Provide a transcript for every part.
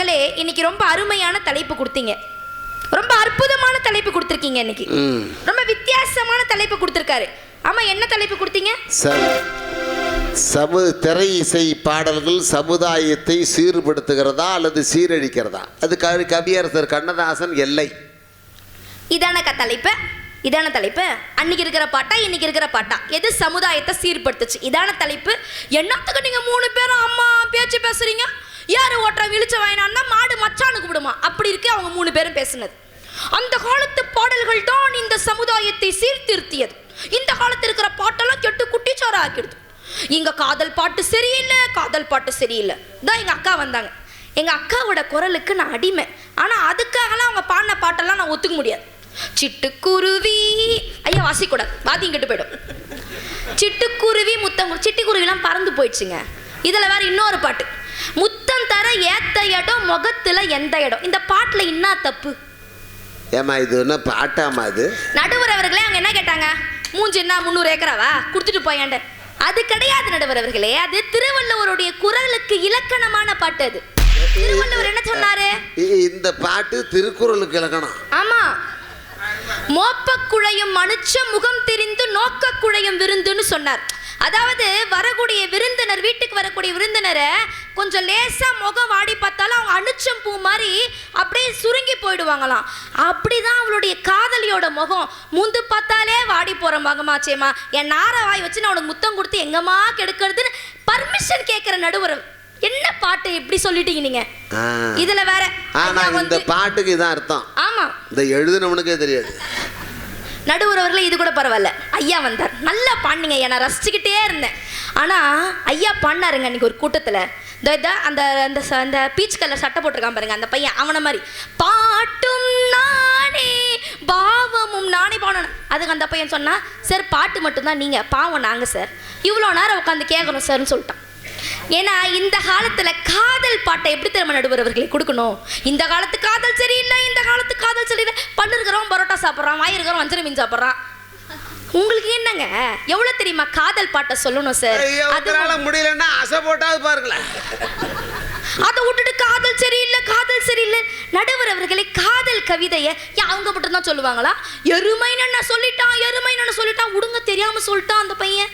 அவர்களே இன்னைக்கு ரொம்ப அருமையான தலைப்பு கொடுத்தீங்க. ரொம்ப அற்புதமான தலைப்பு கொடுத்துருக்கீங்க இன்னைக்கு. ரொம்ப வித்தியாசமான தலைப்பு கொடுத்துருக்காரு. ஆமா என்ன தலைப்பு கொடுத்தீங்க? சமு திரை இசை பாடல்கள் சமுதாயத்தை சீர்படுத்துகிறதா அல்லது சீரழிக்கிறதா? அது கவி கவியரசர் கண்ணதாசன் எல்லை. இதான தலைப்பு. இதான தலைப்பு. அன்னைக்கு இருக்கிற பாட்டா இன்னைக்கு இருக்கிற பாட்டா? எது சமுதாயத்தை சீர்படுத்துச்சு? இதான தலைப்பு. என்னத்துக்கு நீங்க மூணு பேரும் அம்மா பேச்சு பேசுறீங்க? யார் ஓட்டுற விழிச்ச வாயினான்னா மாடு மச்சானுக்கு விடுமா? அப்படி இருக்கு அவங்க மூணு பேரும் பேசினது. அந்த காலத்து பாடல்கள் தான் இந்த சமுதாயத்தை சீர்திருத்தியது. இந்த காலத்து இருக்கிற பாட்டெல்லாம் கெட்டு குட்டிச்சோர ஆக்கிடுது. இங்க காதல் பாட்டு சரியில்லை காதல் பாட்டு சரியில்லை. தான் எங்க அக்கா வந்தாங்க. எங்க அக்காவோட குரலுக்கு நான் அடிமை. ஆனா அதுக்காகலாம் அவங்க பாடின பாட்டெல்லாம் நான் ஒத்துக்க முடியாது. சிட்டுக்குருவி ஐயா வாசிக்கூடாது. வாத்தியம் இங்கிட்டு போயிடும். சிட்டுக்குருவி முத்தம் சிட்டுக்குருவிலாம் பறந்து போயிடுச்சுங்க. இதில் வேற இன்னொரு பாட்டு. முத் தர ஏத்த இடம் முகத்துல எந்த இடம்? இந்த பாட்டுல என்ன தப்பு? ஏமா இது என்ன பாட்டாமா இது? நடுவர் அவர்களே அவங்க என்ன கேட்டாங்க? மூஞ்சி என்ன முந்நூறு ஏக்கராவா? கொடுத்துட்டு போயாண்ட அது கிடையாது நடுவர் அவர்களே. அது திருவள்ளுவருடைய குரலுக்கு இலக்கணமான பாட்டு அது. திருவள்ளுவர் என்ன சொன்னாரு? இந்த பாட்டு திருக்குறளுக்கு இலக்கணம். ஆமா. மோப்பக் குழையும் மனுச்ச முகம் தெரிந்து நோக்கக் குழையும் விருந்துன்னு சொன்னார். அதாவது வரக்கூடிய விருந்தினர் வீட்டுக்கு வரக்கூடிய விருந்தினரை கொஞ்சம் லேசா முகம் வாடி பார்த்தாலும் அவங்க அனுச்சம் பூ மாதிரி அப்படியே சுருங்கி போயிடுவாங்களாம். அப்படிதான் அவளுடைய காதலியோட முகம். முந்து பார்த்தாலே வாடி போற மகமாச்சேமா என் நார வாய் வச்சு நான் உனக்கு முத்தம் கொடுத்து எங்கம்மா கெடுக்கிறதுன்னு பர்மிஷன் கேட்கிற நடுவர் என்ன பாட்டு எப்படி சொல்லிட்டீங்க நீங்க. இதுல வேற. ஆனா இந்த பாட்டுக்கு இதான் அர்த்தம். ஆமா. இந்த எழுதுனவனுக்கே தெரியாது. நடுவர் அவர்களே இது கூட பரவாயில்ல. ஐயா வந்தார். நல்லா பாண்டிங்க ஐயா. நான் ரசிச்சுக்கிட்டே இருந்தேன். ஆனால் ஐயா பாடினாருங்க அன்னைக்கு ஒரு கூட்டத்தில். அந்த அந்த அந்த பீச் கலர் சட்டை போட்டிருக்கான் பாருங்க அந்த பையன் அவனை மாதிரி. பாட்டும் நானே பாவமும் நானே பாடணும். அதுக்கு அந்த பையன் சொன்னா சார் பாட்டு மட்டும்தான் நீங்கள் பாவம் நாங்கள் சார். இவ்வளோ நேரம் உட்காந்து கேட்கணும் சார்னு சொல்லிட்டான். ஏன்னா இந்த காலத்துல காதல் பாட்டை எப்படி திரும்ப நடுவர் கொடுக்கணும்? இந்த காலத்து காதல் சரியில்லை இந்த காலத்து காதல் சரியில்லை. பண்ணிருக்கிறோம் இருக்கிறவன் பரோட்டா சாப்பிட்றான் வாயிருக்கிறோம் வஞ்சரம் மீன் சாப்பிட்றான். உங்களுக்கு என்னங்க? எவ்வளவு தெரியுமா காதல் பாட்டை சொல்லணும் சார் ஐயோ, அது உங்களால முடியலன்னா அசை போட்டாவது பாருங்களேன். அதை விட்டுட்டு காதல் சரியில்லை காதல் சரியில்லை. நடுவர் அவர்களே காதல் கவிதையை அவங்க மட்டும் தான் சொல்லுவாங்களா? எருமைன்னு சொல்லிட்டான் எருமைன்னு சொல்லிட்டான்? உடுங்க தெரியாம சொல்லிட்டான் அந்த பையன்.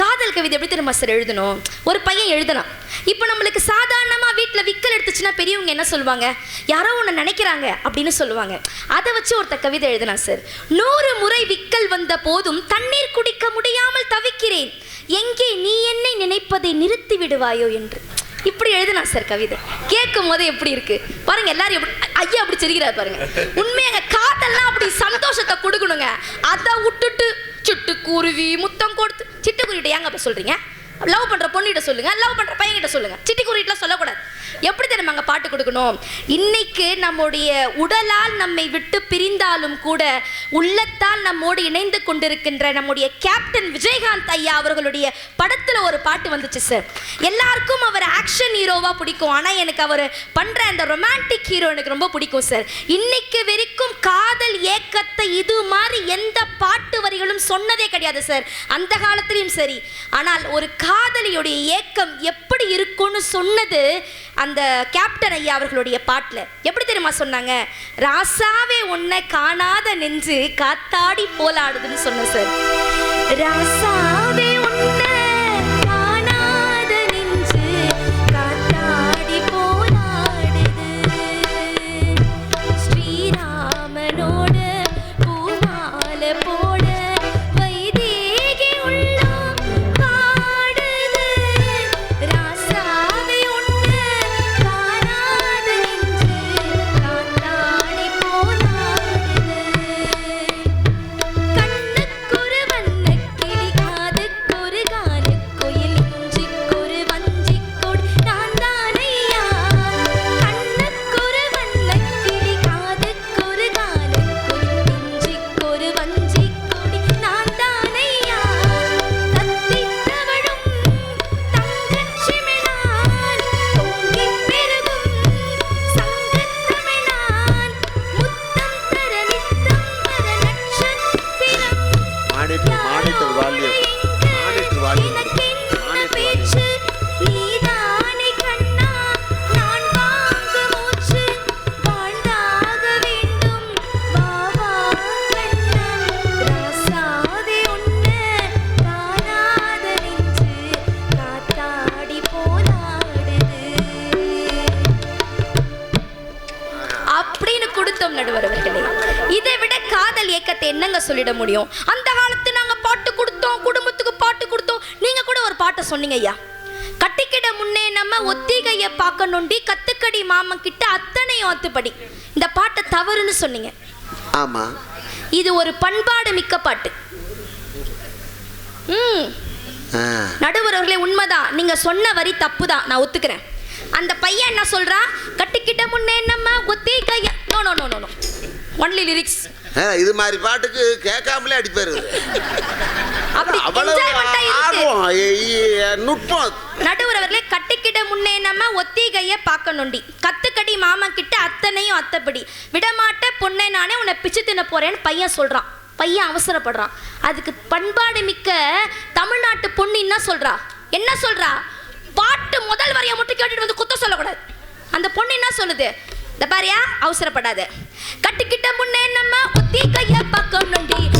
காதல் கவிதை எப்படி தெரியுமா சார் எழுதணும்? ஒரு பையன் எழுதலாம். இப்போ நம்மளுக்கு சாதாரணமாக வீட்டில் விக்கல் எடுத்துச்சுன்னா பெரியவங்க என்ன சொல்லுவாங்க யாரோ ஒன்று நினைக்கிறாங்க அப்படின்னு சொல்லுவாங்க. அதை வச்சு ஒருத்த கவிதை எழுதலாம் சார். நூறு முறை விக்கல் வந்த போதும் தண்ணீர் குடிக்க முடியாமல் தவிக்கிறேன். எங்கே நீ என்னை நினைப்பதை நிறுத்தி விடுவாயோ என்று. இப்படி எழுதலாம் சார் கவிதை. கேட்கும் போது எப்படி இருக்கு? பாருங்க எல்லாரும் எப்படி ஐயா அப்படி சிரிக்கிறார் பாருங்க. உண்மையாக காதல்லாம் அப்படி சந்தோஷத்தை கொடுக்கணுங்க. அதை விட்டுட்டு சுட்டு குருவி முத்தம் கொடுத்து சிட்டுக்குருவிட்ட ஏங்க அப்ப சொல்கிறீங்க லவ் பண்ணுற பொண்ணுகிட்ட சொல்லுங்கள் லவ் பண்ணுற பையன்கிட்ட சொல்லுங்கள் சிட்டுக்குருவிட்டலாம் சொல்லக்கூடாது. எப்படி தெரியுமாங்க பாட்டு கொடுக்கணும்? இன்னைக்கு நம்முடைய உடலால் நம்மை விட்டு பிரிந்தாலும் கூட உள்ளத்தால் நம்மோடு இணைந்து கொண்டிருக்கின்ற நம்முடைய கேப்டன் விஜயகாந்த் ஐயா அவர்களுடைய படத்தில் ஒரு பாட்டு வந்துச்சு சார் எல்லாருக்கும் அவர் ஆக்ஷன் ஹீரோவாக பிடிக்கும். ஆனால் எனக்கு அவர் பண்ணுற அந்த ரொமான்டிக் ஹீரோ எனக்கு ரொம்ப பிடிக்கும் சார் இன்னைக்கு வரைக்கும் காதல் ஏக்கத்தை இது மாதிரி எந்த பாட்டு வரிகளும் சொன்னதே கிடையாது சார் அந்த காலத்திலையும் சரி. ஆனால் ஒரு காதலியுடைய ஏக்கம் எப்படி இருக்கும்னு சொன்னது அந்த கேப்டன் ஐயா அவர்களுடைய பாட்டில். எப்படி தெரியுமா சொன்னாங்க? ராசாவே உன்னை காணாத நெஞ்சு காத்தாடி போலாடுதுன்னு சொன்னேன் சார். ராசா மானிட்டர் வால்யூம் மானிட்டர் வால்யூம் அப்படின்னு கொடுத்தோம் நடுவர் அவர்களே. இதை விட காதல் இயக்கத்தை என்னங்க சொல்லிட முடியும்? அந்த ஒரு பாட்டை சொன்னீங்க ஐயா. கட்டிக்கிட முன்னே நம்ம ஒத்திகைய பார்க்க நொண்டி கத்துக்கடி மாமன் கிட்ட அத்தனையும் அத்துப்படி இந்த பாட்டை தவறுன்னு சொன்னீங்க. ஆமாம் இது ஒரு பண்பாடு மிக்க பாட்டு. ம். நடுவர் அவர்களே உண்மைதான். நீங்க சொன்ன வரி தப்பு தான் நான் ஒத்துக்கிறேன். அந்த பையன் என்ன சொல்றான் கட்டிக்கிட்ட முன்னே நம்ம ஒத்தி கைய no no no no only lyrics இது மாதிரி பாட்டுக்கு கேட்காமலே அடிப்பாரு. அவ்வளவு ஆர்வம். நுட்பம். நடுவர் அவர்களே கட்டிக்கிட்ட முன்னே நம்ம ஒத்திகைய பார்க்க நொண்டி. கத்துக்கடி மாமா கிட்ட அத்தனையும் அத்தப்படி. விடமாட்ட பொண்ணே நானே உன்னை பிச்சு தின்ன போறேன்னு பையன் சொல்றான். பையன் அவசரப்படுறான். அதுக்கு பண்பாடு மிக்க தமிழ்நாட்டு பொண்ணு என்ன சொல்றா? என்ன சொல்றா? பாட்டு முதல் வரைய மட்டும் கேட்டுட்டு வந்து குத்த சொல்லக்கூடாது. அந்த பொண்ணு என்ன சொல்லுது? இந்த பாரியா அவசரப்படாத. கட்டிக்கிட்ட முன்னே நம்ம ஒத்தி கைய பக்கம் நொண்டி.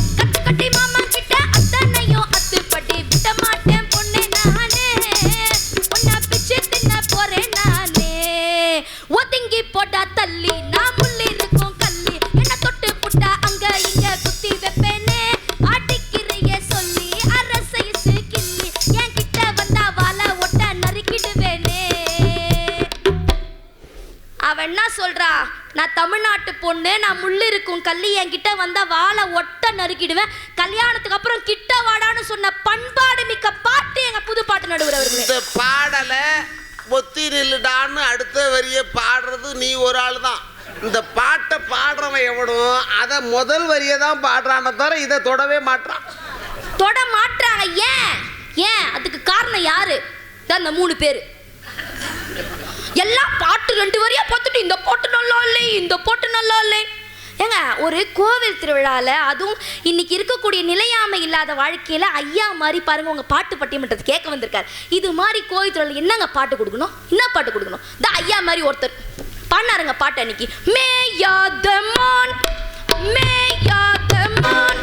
பொண்ணு நான் முள்ளு இருக்கும் கள்ளி என்கிட்ட வந்தா வாழை ஒட்ட நறுக்கிடுவேன். கல்யாணத்துக்கு அப்புறம் கிட்ட வாடான்னு சொன்ன பண்பாடு மிக்க பாட்டு எங்க புது பாட்டு நடுவர் இந்த பாடலை ஒத்தி நில்லுடான்னு அடுத்த வரிய பாடுறது நீ ஒரு ஆள் தான் இந்த பாட்டை பாடுறவன் எவனும் அதை முதல் வரியை தான் பாடுறானே தவிர இதை தொடவே மாட்டான் தொட மாட்றாங்க. ஏன்? ஏன்? அதுக்கு காரணம் யாரு? தான் இந்த மூணு பேர். எல்லாம் பாட்டு ரெண்டு வரியா பார்த்துட்டு இந்த பாட்டு நல்லா இல்லை இந்த பாட்டு நல்லா இல்லை. ஏங்க ஒரு கோவில் திருவிழால அதுவும் இன்னைக்கு இருக்கக்கூடிய நிலையாமை இல்லாத வாழ்க்கையில ஐயா மாதிரி பாருங்க உங்க பாட்டு பட்டிமன்றத்தை கேட்க வந்திருக்காரு. இது மாதிரி கோவில் திருவிழா என்னங்க பாட்டு கொடுக்கணும்? என்ன பாட்டு கொடுக்கணும்? இந்த ஐயா மாதிரி ஒருத்தர் பாடினாருங்க பாட்டு அன்னைக்கு. மேயாத மான் மேயாத மான்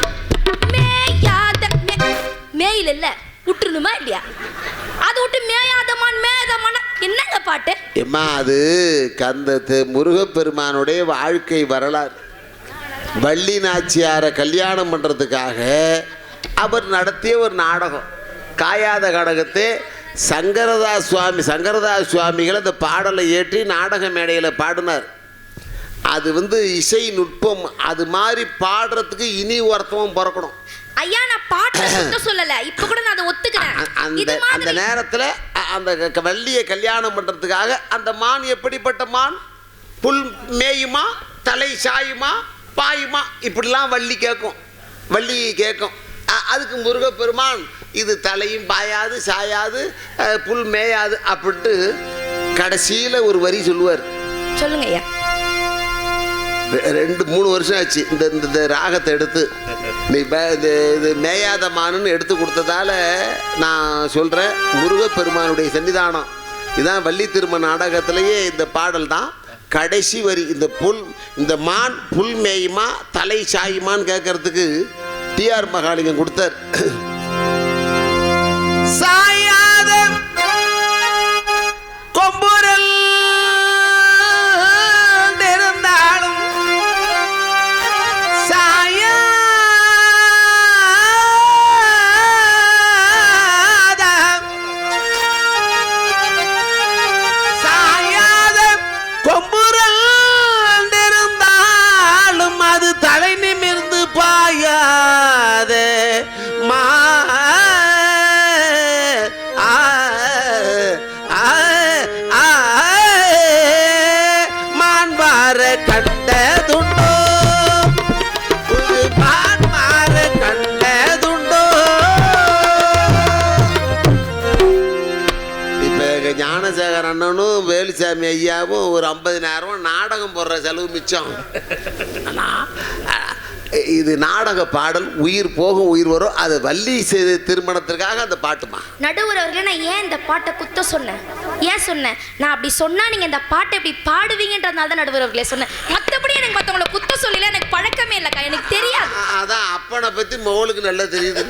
மேயாத மே- மேயில் இல்லை விட்டுருணுமா இல்லையா அதை விட்டு மேயாதமான் மேயாதமான என்னங்க பாட்டு? எம்மா அது கந்த தி- முருகப்பெருமானுடைய வாழ்க்கை வரலாறு. வள்ளி நாச்சியாரை கல்யாணம் பண்ணுறதுக்காக அவர் நடத்திய ஒரு நாடகம். காயாத கடகத்தை சங்கரதாஸ் சுவாமி சங்கரதாஸ் சுவாமிகள் அந்த பாடலை ஏற்றி நாடக மேடையில் பாடினார். அது வந்து இசை நுட்பம் அது மாதிரி பாடுறதுக்கு இனி ஒருத்தவன் பிறக்கணும். ஐயா நான் பாட்டை சொல்லல. இப்ப கூட நான் அதை ஒத்துக்கிறேன். அந்த நேரத்தில் அந்த க- வள்ளியை கல்யாணம் பண்ணுறதுக்காக அந்த மான் எப்படிப்பட்ட மான்? புல் மேயுமா? தலை சாயுமா? பாயுமா? இப்படிலாம் வள்ளி கேட்கும் வள்ளி கேட்கும் அதுக்கு முருகப்பெருமான் இது தலையும் பாயாது சாயாது புல் மேயாது அப்படின்ட்டு கடைசியில் ஒரு வரி சொல்லுவார். சொல்லுங்க ஐயா. ரெண்டு மூணு வருஷம் ஆச்சு. இந்த இந்த இந்த ராகத்தை எடுத்து. நீ பே- இது இது மேயாத மானுன்னு எடுத்து கொடுத்ததால நான் சொல்கிறேன் முருகப்பெருமானுடைய சன்னிதானம். இதான் வள்ளி திருமண நாடகத்திலேயே இந்த பாடல் தான். கடைசி வரி இந்த புல் இந்த மான் புல் மேயுமா தலை சாயுமான்னு கேட்கறதுக்கு டிஆர் மகாலிங்கம் கொடுத்தார். சாயா வேலுசாமி ஐயாவும் ஒரு ஐம்பதினாயிரம் நாடகம் போடுற செலவு மிச்சம். இது நாடக பாடல் உயிர் போகும் உயிர் வரும். அது வள்ளி செய்த திருமணத்திற்காக அந்த பாட்டுமா? நடுவர் அவர்களே நான் ஏன் இந்த பாட்டை குத்த சொன்னேன்? ஏன் சொன்னேன்? நான் அப்படி சொன்னா நீங்க இந்த பாட்டை இப்படி பாடுவீங்கன்றதுனால தான் நடுவர் அவர்களே சொன்னேன். மற்றபடி எனக்கு மற்றவங்களை குத்த சொல்லல எனக்கு பழக்கமே இல்லைக்கா எனக்கு தெரியாது. அதான் அப்பனை பற்றி மோளுக்கு நல்லா தெரியுது.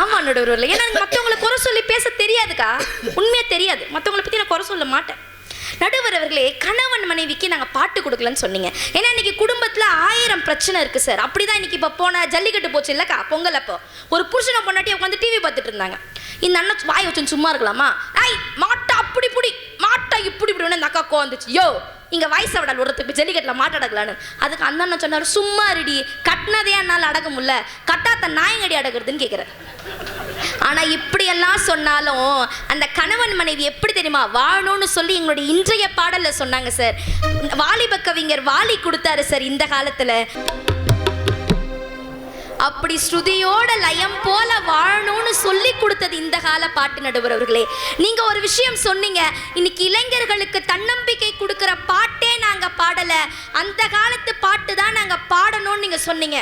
ஆமா நடுவர் ஏன்னா எனக்கு மற்றவங்களை குறை சொல்லி பேச தெரியாதுக்கா. உண்மையா தெரியாது. மற்றவங்களை பத்தி நான் குறை சொல்ல மாட்டேன். நடுவர் அவர்களே கணவன் மனைவிக்கு நாங்கள் பாட்டு கொடுக்கலன்னு சொன்னீங்க. ஏன்னா இன்னைக்கு குடும்பத்தில் ஆயிரம் பிரச்சனை இருக்குது சார். அப்படிதான் இன்னைக்கு இப்போ போன ஜல்லிக்கட்டு போச்சு. இல்லைக்கா பொங்கல் அப்போ. ஒரு புருஷனை பொண்டாட்டி உட்காந்து டிவி பார்த்துட்டு இருந்தாங்க. இந்த அண்ணன் வாய் வச்சு சும்மா இருக்கலாமா? ஐய் மாட்டை அப்படி இப்படி மாட்டா இப்படி இப்படி அந்த அக்கா கோந்துச்சு யோ இங்கே வயசை விட உரத்துக்கு ஜல்லிக்கட்டில் மாட்டடக்கலான்னு அதுக்கு அந்த அண்ணன் சொன்னார் சும்மா ரெடி கட்டினதே என்னால் அடக்க முடியல. கட்டாத்த நாயங்கடி அடக்கிறதுன்னு கேட்குறேன் ஆனால் இப்படியெல்லாம் சொன்னாலும் அந்த கணவன் மனைவி எப்படி தெரியுமா வாழணும்னு சொல்லி எங்களுடைய இன்றைய பாடலில் சொன்னாங்க சார் வாலிப கவிஞர் வாலி கொடுத்தாரு சார் இந்த காலத்தில். அப்படி ஸ்ருதியோட லயம் போல வாழணும்னு சொல்லி கொடுத்தது இந்த கால பாட்டு நடுவர் அவர்களே. நீங்க ஒரு விஷயம் சொன்னீங்க இன்னைக்கு இளைஞர்களுக்கு தன்னம்பிக்கை கொடுக்கிற பாட்டே நாங்க பாடல. அந்த காலத்து பாட்டு தான் நாங்க பாடணும்னு நீங்க சொன்னீங்க.